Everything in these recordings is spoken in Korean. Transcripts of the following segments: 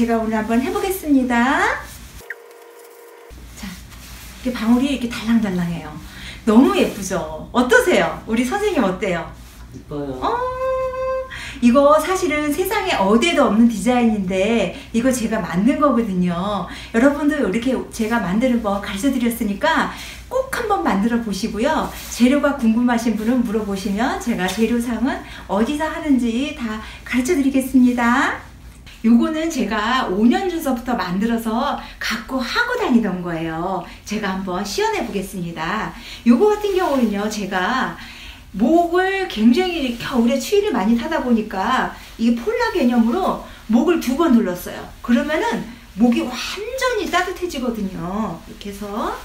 제가 오늘 한번 해보겠습니다. 자, 이렇게 방울이 이렇게 달랑달랑해요. 너무 예쁘죠? 어떠세요? 우리 선생님 어때요? 이뻐요. 어, 이거 사실은 세상에 어디에도 없는 디자인인데 이거 제가 만든 거거든요. 여러분들 이렇게 제가 만드는 법 가르쳐 드렸으니까 꼭 한번 만들어 보시고요. 재료가 궁금하신 분은 물어보시면 제가 재료상은 어디서 하는지 다 가르쳐 드리겠습니다. 요거는 제가 5년 전서부터 만들어서 갖고 하고 다니던 거예요. 제가 한번 시연해 보겠습니다. 요거 같은 경우는요, 제가 목을 굉장히 겨울에 추위를 많이 타다 보니까 이게 폴라 개념으로 목을 두 번 눌렀어요. 그러면은 목이 완전히 따뜻해지거든요. 이렇게 해서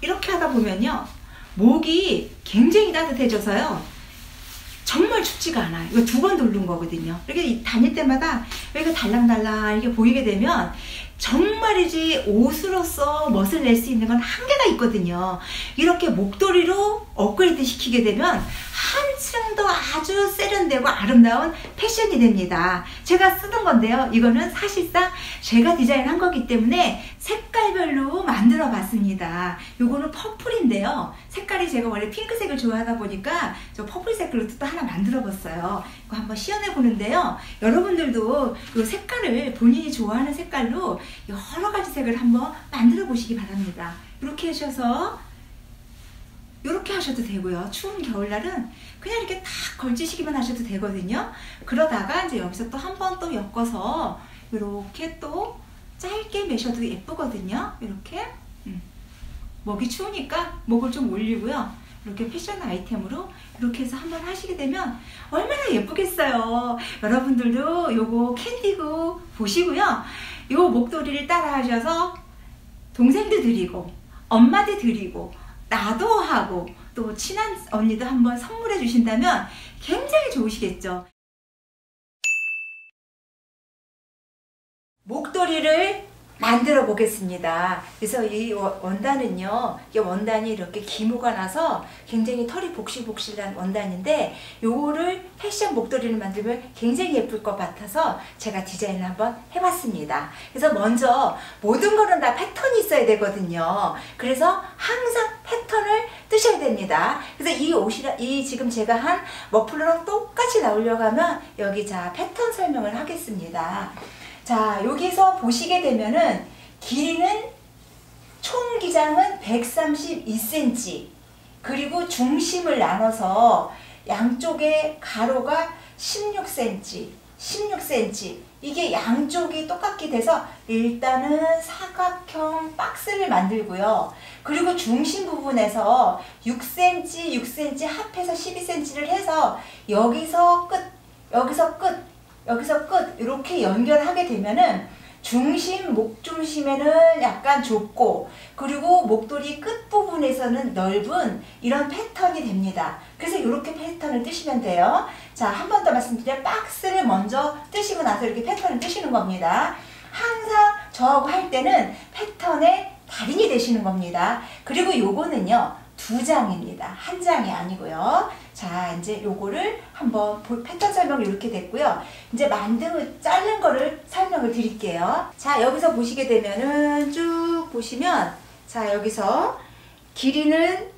이렇게 하다 보면요. 목이 굉장히 따뜻해져서요. 정말 춥지가 않아요. 이거 두번 누른 거거든요. 이렇게 다닐 때마다 여기가 달랑달랑 이렇게 보이게 되면 정말이지 옷으로서 멋을 낼 수 있는 건 한계가 있거든요. 이렇게 목도리로 업그레이드 시키게 되면 한층 더 아주 세련되고 아름다운 패션이 됩니다. 제가 쓰던 건데요. 이거는 사실상 제가 디자인한 거기 때문에 색깔별로 만들어 봤습니다. 요거는 퍼플인데요. 색깔이 제가 원래 핑크색을 좋아하다 보니까 저 퍼플색으로 또 하나 만들어 봤어요. 이거 한번 시연해 보는데요. 여러분들도 이 색깔을 본인이 좋아하는 색깔로 여러 가지 색을 한번 만들어 보시기 바랍니다. 이렇게 하셔서 이렇게 하셔도 되고요. 추운 겨울날은 그냥 이렇게 탁 걸치시기만 하셔도 되거든요. 그러다가 이제 여기서 또 한 번 또 엮어서 이렇게 또 짧게 매셔도 예쁘거든요. 이렇게 음. 목이 추우니까 목을 좀 올리고요. 이렇게 패션 아이템으로 이렇게 해서 한번 하시게 되면 얼마나 예쁘겠어요. 여러분들도 요거 캔디고 보시고요. 요 목도리를 따라 하셔서 동생들 드리고 엄마들 드리고 나도 하고 또 친한 언니도 한번 선물해 주신다면 굉장히 좋으시겠죠. 목도리를 만들어 보겠습니다. 그래서 이 원단은요, 이 원단이 이렇게 기모가 나서 굉장히 털이 복실복실한 원단인데, 요거를 패션 목도리를 만들면 굉장히 예쁠 것 같아서 제가 디자인을 한번 해봤습니다. 그래서 먼저 모든 거는 다 패턴이 있어야 되거든요. 그래서 항상 패턴을 뜨셔야 됩니다. 그래서 이 옷이라, 이 지금 제가 한 머플러랑 똑같이 나오려고 하면 여기 자 패턴 설명을 하겠습니다. 자, 여기서 보시게 되면은 길이는 총 기장은 132cm 그리고 중심을 나눠서 양쪽에 가로가 16cm 16cm 이게 양쪽이 똑같게 돼서 일단은 사각형 박스를 만들고요. 그리고 중심 부분에서 6cm, 6cm 합해서 12cm를 해서 여기서 끝, 여기서 끝, 여기서 끝 이렇게 연결하게 되면은 중심, 목 중심에는 약간 좁고 그리고 목도리 끝부분에서는 넓은 이런 패턴이 됩니다. 그래서 이렇게 패턴을 뜨시면 돼요. 자, 한 번 더 말씀드려 박스를 먼저 뜨시고 나서 이렇게 패턴을 뜨시는 겁니다. 항상 저하고 할 때는 패턴의 달인이 되시는 겁니다. 그리고 요거는요. 두 장입니다. 한 장이 아니고요. 자, 이제 요거를 한번 패턴 설명 이렇게 됐고요. 이제 만든, 자른 거를 설명을 드릴게요. 자, 여기서 보시게 되면은 쭉 보시면, 자, 여기서 길이는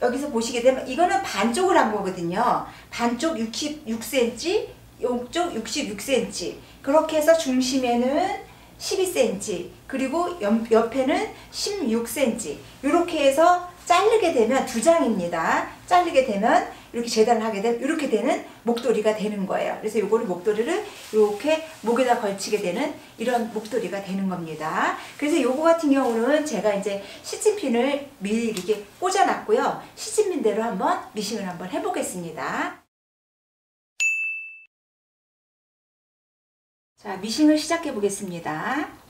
여기서 보시게 되면 이거는 반쪽을 한 거거든요. 반쪽 66cm, 이쪽 66cm. 그렇게 해서 중심에는 12cm, 그리고 옆, 옆에는 16cm. 이렇게 해서 자르게 되면 두 장입니다. 자르게 되면 이렇게 재단을 하게 되면 이렇게 되는 목도리가 되는 거예요. 그래서 요거를 목도리를 이렇게 목에다 걸치게 되는 이런 목도리가 되는 겁니다. 그래서 요거 같은 경우는 제가 이제 시침핀을 미리 이렇게 꽂아놨고요. 시침핀대로 한번 미싱을 한번 해보겠습니다. 자, 미싱을 시작해 보겠습니다.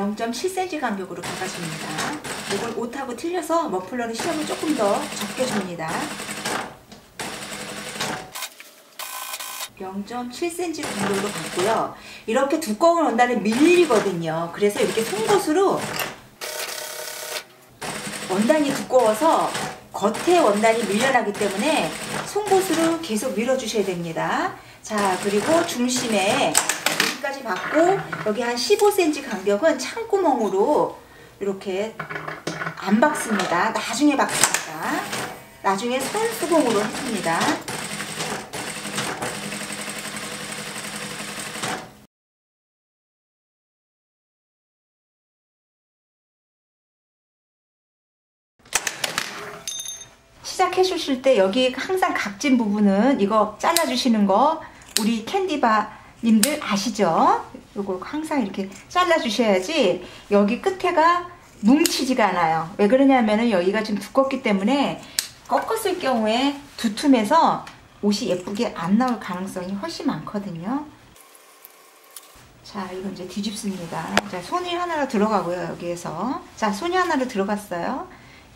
0.7cm 간격으로 박아줍니다. 이걸 옷하고 틀려서 머플러는 시험을 조금 더 적게 줍니다. 0.7cm 정도로 받고요. 이렇게 두꺼운 원단은 밀리거든요. 그래서 이렇게 송곳으로 원단이 두꺼워서 겉에 원단이 밀려나기 때문에 송곳으로 계속 밀어주셔야 됩니다. 자, 그리고 중심에 여기까지 받고 여기 한 15cm 간격은 창구멍으로 이렇게 안 박습니다. 나중에 박습니다. 나중에 손수공으로 해줍니다. 시작해 주실 때 여기 항상 각진 부분은 이거 잘라 주시는 거 우리 캔디바 님들 아시죠? 이거 항상 이렇게 잘라 주셔야지 여기 끝에가 뭉치지가 않아요. 왜 그러냐면은 여기가 좀 두껍기 때문에 꺾었을 경우에 두툼해서 옷이 예쁘게 안 나올 가능성이 훨씬 많거든요. 자, 이거 이제 뒤집습니다. 자, 손이 하나로 들어가고요, 여기에서. 자, 손이 하나로 들어갔어요.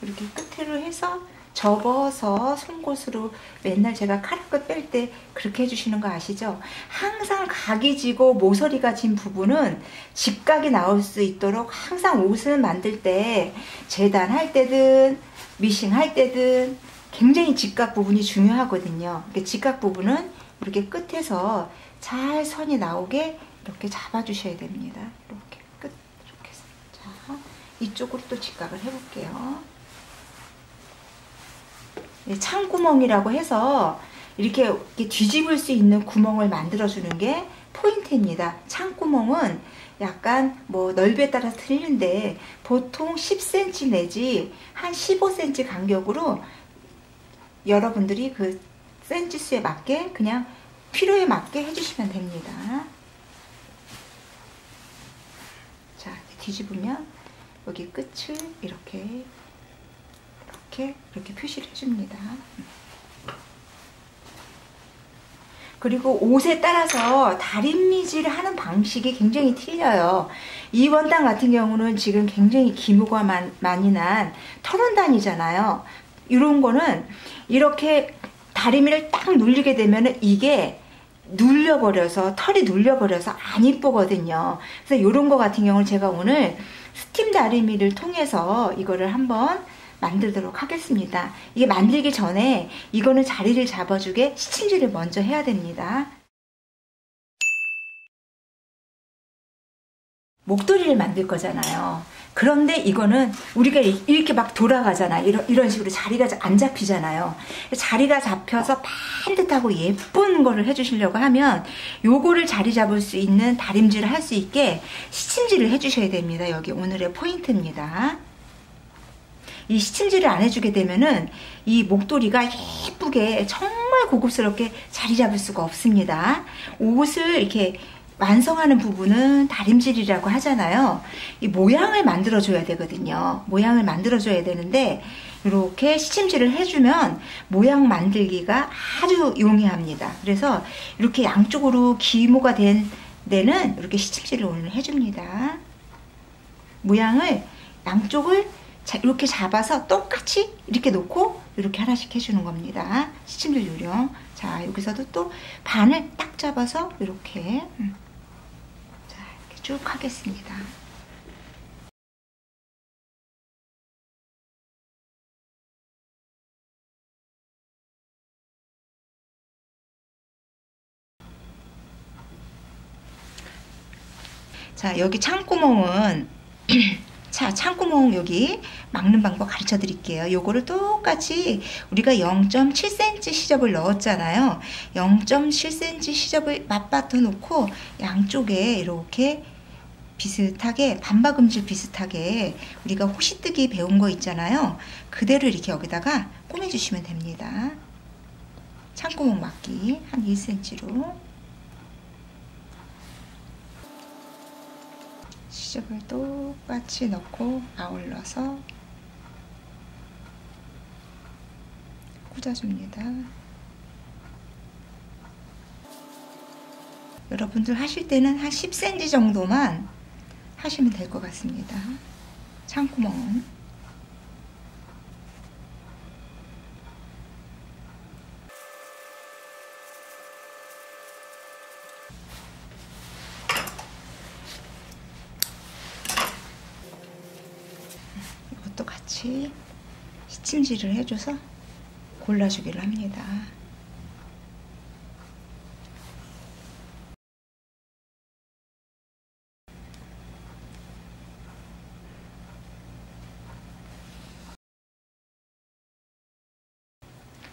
이렇게 끝으로 해서 접어서 송곳으로 맨날 제가 카락을 뺄때 그렇게 해주시는 거 아시죠? 항상 각이 지고 모서리가 진 부분은 직각이 나올 수 있도록 항상 옷을 만들 때 재단할 때든 미싱 할 때든 굉장히 직각 부분이 중요하거든요. 직각 부분은 이렇게 끝에서 잘 선이 나오게 이렇게 잡아주셔야 됩니다. 이렇게 끝 이렇게 자 이쪽으로 또 직각을 해볼게요. 창구멍이라고 해서 이렇게, 이렇게 뒤집을 수 있는 구멍을 만들어주는 게 포인트입니다. 창구멍은 약간 뭐 넓이에 따라 틀린데 보통 10cm 내지 한 15cm 간격으로 여러분들이 그 센치 수에 맞게 그냥 필요에 맞게 해주시면 됩니다. 자, 뒤집으면 여기 끝을 이렇게 이렇게 이렇게 표시를 해줍니다. 그리고 옷에 따라서 다림미질을 하는 방식이 굉장히 틀려요. 이 원단 같은 경우는 지금 굉장히 기모가 많, 많이 난 털원단이잖아요. 이런 거는 이렇게 다리미를 딱 눌리게 되면 이게 눌려버려서 털이 눌려버려서 안 이쁘거든요. 그래서 이런 거 같은 경우는 제가 오늘 스팀 다리미를 통해서 이거를 한번 만들도록 하겠습니다. 이게 만들기 전에 이거는 자리를 잡아주게 시침질을 먼저 해야 됩니다. 목도리를 만들 거잖아요. 그런데 이거는 우리가 이렇게 막 돌아가잖아. 이런, 이런 식으로 자리가 안 잡히잖아요. 자리가 잡혀서 반듯하고 예쁜 거를 해주시려고 하면 요거를 자리 잡을 수 있는 다림질을 할 수 있게 시침질을 해주셔야 됩니다. 여기 오늘의 포인트입니다. 이 시침질을 안 해주게 되면은 이 목도리가 예쁘게 정말 고급스럽게 자리 잡을 수가 없습니다. 옷을 이렇게 완성하는 부분은 다림질이라고 하잖아요. 이 모양을 만들어줘야 되거든요. 모양을 만들어줘야 되는데 이렇게 시침질을 해주면 모양 만들기가 아주 용이합니다. 그래서 이렇게 양쪽으로 기모가 된 데는 이렇게 시침질을 오늘 해줍니다. 모양을 양쪽을 자, 이렇게 잡아서 똑같이 이렇게 놓고 이렇게 하나씩 해주는 겁니다. 시침질 요령. 자, 여기서도 또 반을 딱 잡아서 이렇게 음. 자, 이렇게 쭉 하겠습니다. 자, 여기 창구멍은 자, 창구멍 여기 막는 방법 가르쳐 드릴게요. 요거를 똑같이 우리가 0.7cm 시접을 넣었잖아요. 0.7cm 시접을 맞받아 놓고 양쪽에 이렇게 비슷하게 반박음질 비슷하게 우리가 호시뜨기 배운 거 있잖아요. 그대로 이렇게 여기다가 꼬매주시면 됩니다. 창구멍 막기 한 1cm로 시접을 똑같이 넣고 아울러서 꽂아줍니다. 여러분들 하실 때는 한 10cm 정도만 하시면 될 것 같습니다. 창구멍은 손질을 해줘서 골라주기를 합니다.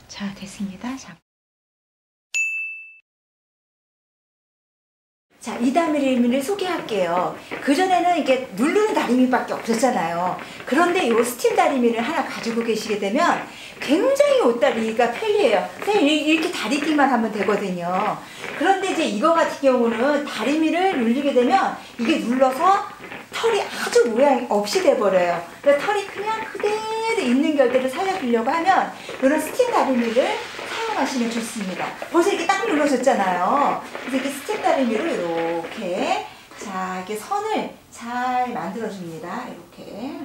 자, 됐습니다. 자. 자, 이 다리미를 소개할게요. 그전에는 이게 누르는 다리미밖에 없었잖아요. 그런데 이 스팀 다리미를 하나 가지고 계시게 되면 굉장히 옷다리가 편리해요. 그냥 이- 이렇게 다리기만 하면 되거든요. 그런데 이제 이거 같은 경우는 다리미를 눌리게 되면 이게 눌러서 털이 아주 모양 없이 돼버려요. 그래서 털이 그냥 그대로 있는 결대로 살려주려고 하면 이런 스팀 다리미를 사용하시면 좋습니다. 벌써 이렇게 딱 눌러졌잖아요. 그래서 이렇게 스팀 다리미로 이렇게 자 이렇게 선을 잘 만들어줍니다. 이렇게.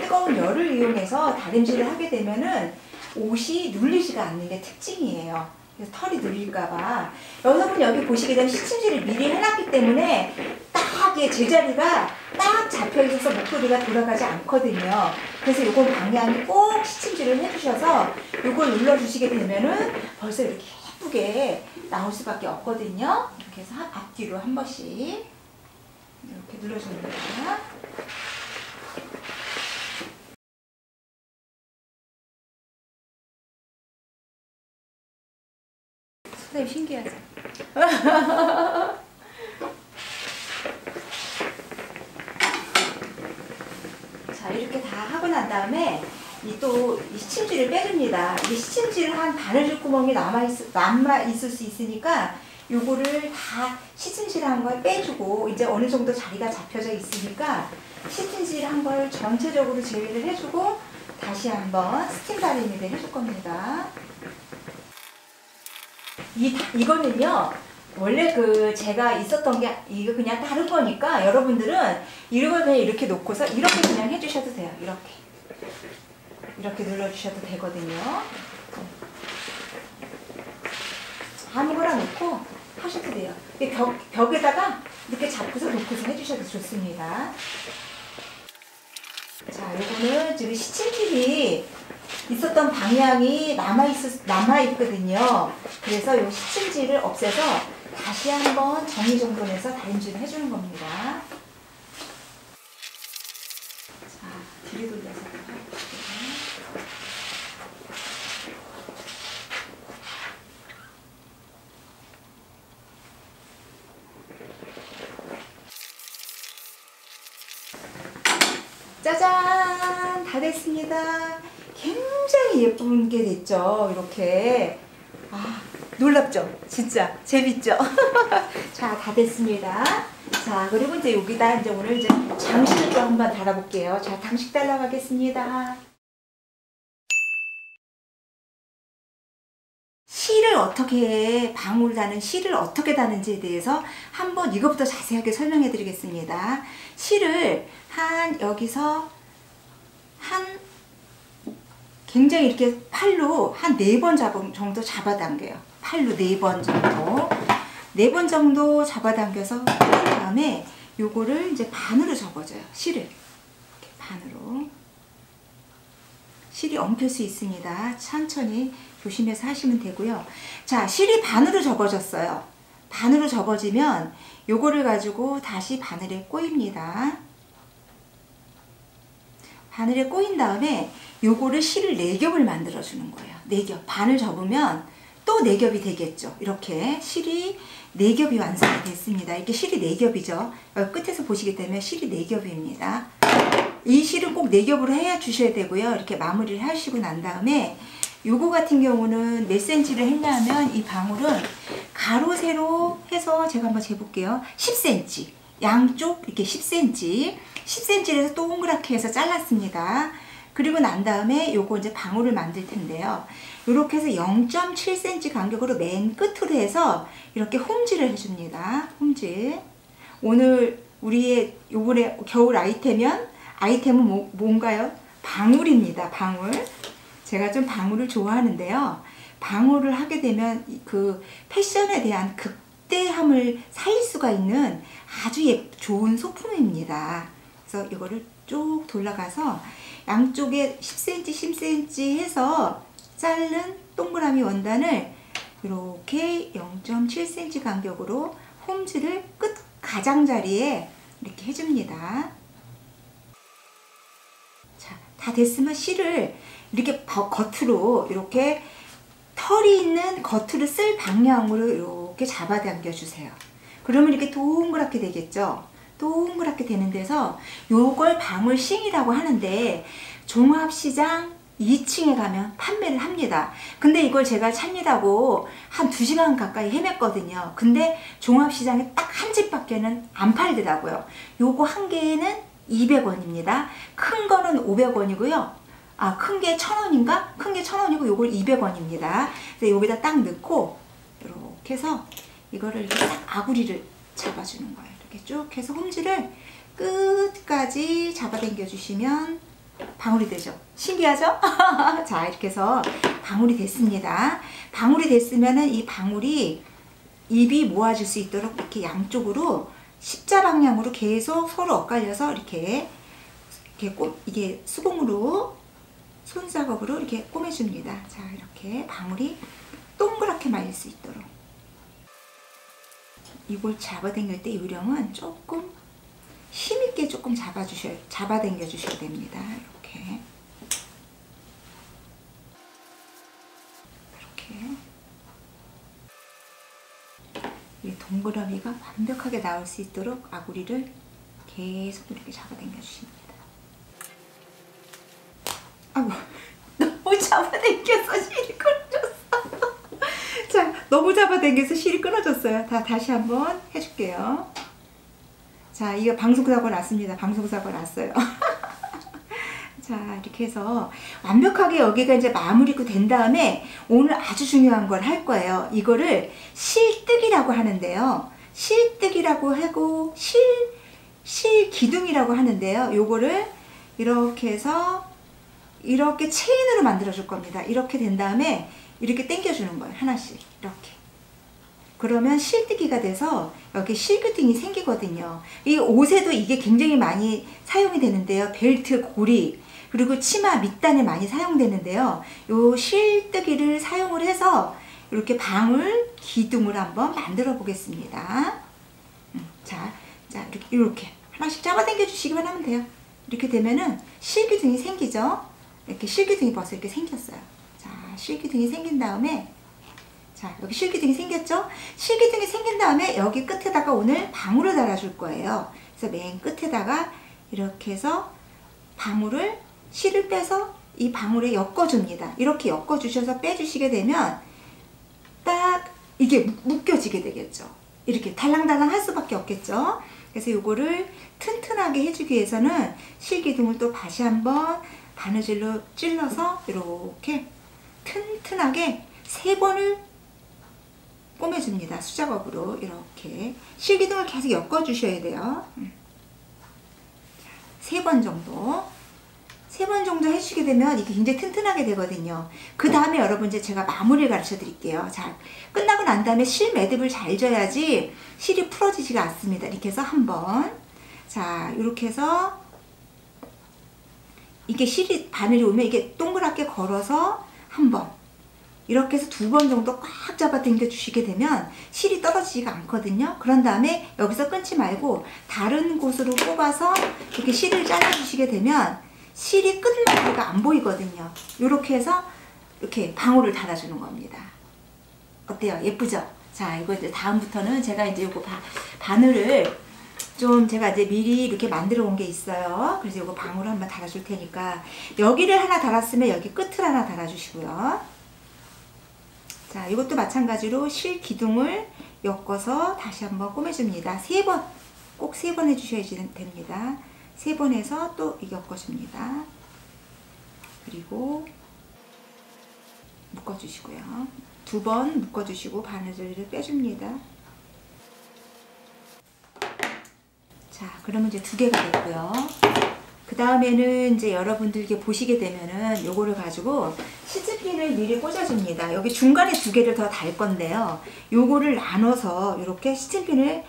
뜨거운 열을 이용해서 다림질을 하게 되면은 옷이 눌리지가 않는 게 특징이에요. 그래서 털이 눌릴까봐. 여러분 여기 보시게 되면 시침질을 미리 해놨기 때문에 딱 이게 제자리가 딱 잡혀 있어서 목도리가 돌아가지 않거든요. 그래서 이건 방향이 꼭 시침질을 해주셔서 이걸 눌러주시게 되면은 벌써 이렇게 예쁘게 나올 수밖에 없거든요. 이렇게 해서 한- 앞뒤로 한 번씩 이렇게 눌러줍니다. 선생님 신기하죠? 자 이렇게 다 하고 난 다음에 이 또 이 시침지를 빼줍니다. 이 시침지를 한 바느질 구멍이 남아 있 남아 있을 수 있으니까 요거를 다 시침질 한 걸 빼주고 이제 어느 정도 자리가 잡혀져 있으니까 시침질 한 걸 전체적으로 제외를 해주고 다시 한번 스팀 다리미를 해줄 겁니다. 이 이거는요. 원래 그 제가 있었던 게 이거 그냥 다른 거니까 여러분들은 이걸 그냥 이렇게 놓고서 이렇게 그냥 해주셔도 돼요. 이렇게 이렇게 눌러주셔도 되거든요. 아무거나 놓고 하셔도 돼요. 이벽 벽에다가 이렇게 잡고서 놓고서 해주셔도 좋습니다. 자, 요거는 지금 시침질이 있었던 방향이 남아 있 남아 있거든요. 그래서 요 시침질을 없애서 다시 한번 정리정돈해서 다림질을 해주는 겁니다. 자, 뒤로 돌려서. 짜잔! 다 됐습니다. 굉장히 예쁜 게 됐죠. 이렇게. 아, 놀랍죠? 진짜. 재밌죠? 자, 다 됐습니다. 자, 그리고 이제 여기다 이제 오늘 이제 장식을 좀 한번 달아볼게요. 자, 장식 달라가겠습니다. 실을 어떻게 방울 다는 실을 어떻게 다는지에 대해서 한번 이것부터 자세하게 설명해 드리겠습니다. 실을 한 여기서 한 굉장히 이렇게 팔로 한 네 번 정도 잡아당겨요. 팔로 네 번 정도. 네 번 정도 잡아당겨서 그 다음에 요거를 이제 반으로 접어줘요. 실을. 반으로. 실이 엉킬 수 있습니다. 천천히 조심해서 하시면 되고요. 자, 실이 반으로 접어졌어요. 반으로 접어지면 요거를 가지고 다시 바늘에 꼬입니다. 바늘에 꼬인 다음에 요거를 실을 네 겹을 만들어 주는 거예요. 네 겹. 반을 접으면 또네 겹이 되겠죠. 이렇게 실이 네 겹이 완성이 됐습니다. 이게 실이 네 겹이죠. 여기 끝에서 보시게 되면 실이 네 겹입니다. 이 실은 꼭네 겹으로 해 주셔야 되고요. 이렇게 마무리를 하시고 난 다음에 요거 같은 경우는 몇 센치를 했냐면 이 방울은 가로 세로 해서 제가 한번 재볼게요. 10cm. 양쪽 이렇게 10cm. 10cm에서 동그랗게 해서 잘랐습니다. 그리고 난 다음에 요거 이제 방울을 만들 텐데요. 이렇게 해서 0.7cm 간격으로 맨 끝으로 해서 이렇게 홈질을 해줍니다. 홈질. 오늘 우리의 요번에 겨울 아이템은 아이템은 뭐, 뭔가요? 방울입니다. 방울. 제가 좀 방울을 좋아하는데요. 방울을 하게 되면 그 패션에 대한 극 대함을 살릴 수가 있는 아주 예, 좋은 소품입니다. 그래서 이거를 쭉 돌아가서 양쪽에 10cm, 10cm 해서 자른 동그라미 원단을 이렇게 0.7cm 간격으로 홈즈를 끝 가장자리에 이렇게 해줍니다. 자, 다 됐으면 실을 이렇게 버- 겉으로 이렇게 털이 있는 겉으로 쓸 방향으로 이렇게 잡아당겨 주세요. 그러면 이렇게 동그랗게 되겠죠? 동그랗게 되는 데서 요걸 방울싱이라고 하는데 종합시장 2층에 가면 판매를 합니다. 근데 이걸 제가 찾느라고 한 2시간 가까이 헤맸거든요. 근데 종합시장에 딱 한 집밖에는 안 팔더라고요. 요거 한 개에는 200원입니다. 큰 거는 500원이고요. 아, 큰 게 1000원인가? 큰 게 1000원이고 요걸 200원입니다. 그래서 여기다 딱 넣고 이렇게 해서 이거를 이렇게 딱 아구리를 잡아주는 거예요. 이렇게 쭉 해서 홈즈를 끝까지 잡아당겨 주시면 방울이 되죠. 신기하죠? 자, 이렇게 해서 방울이 됐습니다. 방울이 됐으면은 이 방울이 입이 모아질 수 있도록 이렇게 양쪽으로 십자 방향으로 계속 서로 엇갈려서 이렇게 이렇게 꼬, 이게 수공으로 손 작업으로 이렇게 꼬매줍니다. 자, 이렇게 방울이 동그랗게 말릴 수 있도록. 이걸 잡아당길 때 요령은 조금 힘있게 조금 잡아주셔야, 잡아당겨 주셔야 됩니다. 이렇게. 이렇게. 이 동그라미가 완벽하게 나올 수 있도록 아구리를 계속 이렇게 잡아당겨 주십니다. 아이고, 너무 잡아당겨서 끊어졌어. 자, 너무 잡아당겨서 실이 끊어졌어요. 다 다시 한번 해줄게요. 자, 이거 방송사고 났습니다. 방송사고 났어요. 자, 이렇게 해서 완벽하게 여기가 이제 마무리가 된 다음에 오늘 아주 중요한 걸 할 거예요. 이거를 실뜨기라고 하는데요. 실뜨기라고 하고 실, 실기둥이라고 하는데요. 요거를 이렇게 해서 이렇게 체인으로 만들어 줄 겁니다. 이렇게 된 다음에 이렇게 당겨 주는 거예요. 하나씩. 이렇게. 그러면 실뜨기가 돼서 여기 실기둥이 생기거든요. 이 옷에도 이게 굉장히 많이 사용이 되는데요. 벨트, 고리, 그리고 치마 밑단에 많이 사용되는데요. 요 실뜨기를 사용을 해서 이렇게 방울 기둥을 한번 만들어 보겠습니다. 음, 자, 자, 이렇게 하나씩 잡아당겨 주시기만 하면 돼요. 이렇게 되면은 실기둥이 생기죠. 이렇게 실기둥이 벌써 이렇게 생겼어요. 자, 실기둥이 생긴 다음에 자, 여기 실기둥이 생겼죠? 실기둥이 생긴 다음에 여기 끝에다가 오늘 방울을 달아줄 거예요. 그래서 맨 끝에다가 이렇게 해서 방울을 실을 빼서 이 방울에 엮어줍니다. 이렇게 엮어주셔서 빼주시게 되면 딱 이게 묶- 묶여지게 되겠죠. 이렇게 달랑달랑 할 수밖에 없겠죠. 그래서 이거를 튼튼하게 해주기 위해서는 실기둥을 또 다시 한번 바느질로 찔러서 이렇게 튼튼하게 세 번을 꼬매줍니다. 수작업으로 이렇게 실기둥을 계속 엮어주셔야 돼요. 세 번 정도 세 번 정도 해주시게 되면 이게 굉장히 튼튼하게 되거든요. 그 다음에 여러분 이제 제가 마무리를 가르쳐 드릴게요. 자, 끝나고 난 다음에 실 매듭을 잘 줘야지 실이 풀어지지가 않습니다. 이렇게 해서 한 번. 자, 이렇게 해서 이게 실이 바늘이 오면 이게 동그랗게 걸어서 한 번. 이렇게 해서 두 번 정도 꽉 잡아 당겨 주시게 되면 실이 떨어지지가 않거든요. 그런 다음에 여기서 끊지 말고 다른 곳으로 뽑아서 이렇게 실을 잘라 주시게 되면 실이 끝마디가 안 보이거든요. 이렇게 해서 이렇게 방울을 달아주는 겁니다. 어때요? 예쁘죠? 자, 이거 이제 다음부터는 제가 이제 요거 바, 바늘을 좀 제가 이제 미리 이렇게 만들어 온 게 있어요. 그래서 요거 방울 한번 달아줄 테니까 여기를 하나 달았으면 여기 끝을 하나 달아주시고요. 자, 이것도 마찬가지로 실 기둥을 엮어서 다시 한번 꼬매줍니다. 세 번, 꼭 세 번 해주셔야 됩니다. 세 번 해서 또 엮어줍니다. 그리고 묶어주시고요. 두 번 묶어주시고 바느질을 빼줍니다. 자, 그러면 이제 두 개가 됐고요. 그 다음에는 이제 여러분들 이게 보시게 되면은 요거를 가지고 시즈핀을 미리 꽂아줍니다. 여기 중간에 두 개를 더 달 건데요. 요거를 나눠서 이렇게 시즈핀을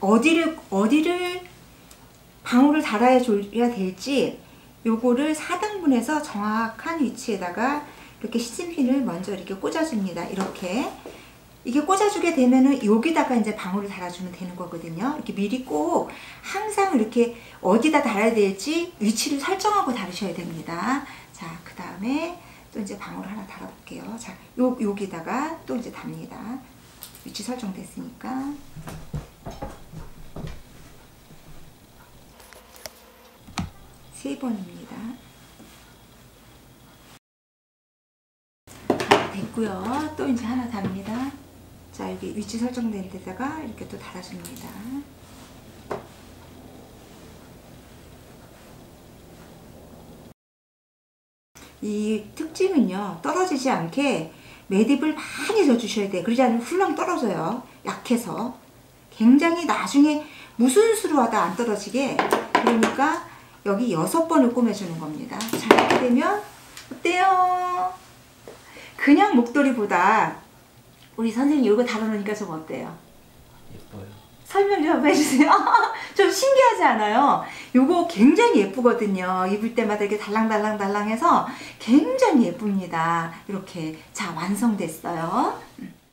어디를 어디를 방울을 달아야 줘야 될지 요거를 4등분해서 정확한 위치에다가 이렇게 시즌핀을 먼저 이렇게 꽂아줍니다. 이렇게 이게 꽂아주게 되면은 여기다가 이제 방울을 달아주면 되는 거거든요. 이렇게 미리 꼭 항상 이렇게 어디다 달아야 될지 위치를 설정하고 다루셔야 됩니다. 자, 그 다음에 또 이제 방울 하나 달아볼게요. 자, 요, 여기다가 또 이제 답니다. 위치 설정됐으니까. 세 번입니다. 자, 됐고요. 또 이제 하나 답니다. 자, 여기 위치 설정된 데다가 이렇게 또 달아줍니다. 이 특징은요, 떨어지지 않게 매듭을 많이 줘주셔야 돼요. 그러지 않으면 훌렁 떨어져요. 약해서. 굉장히 나중에 무슨 수로 하다 안 떨어지게. 그러니까 여기 여섯 번을 꼬매주는 겁니다. 자, 이렇게 되면 어때요? 그냥 목도리보다 우리 선생님 이거 다뤄놓으니까 좀 어때요? 예뻐요. 설명 좀 한번 해주세요. 좀 신기하지 않아요? 요거 굉장히 예쁘거든요. 입을 때마다 이렇게 달랑달랑달랑해서 굉장히 예쁩니다. 이렇게 자 완성됐어요. 음.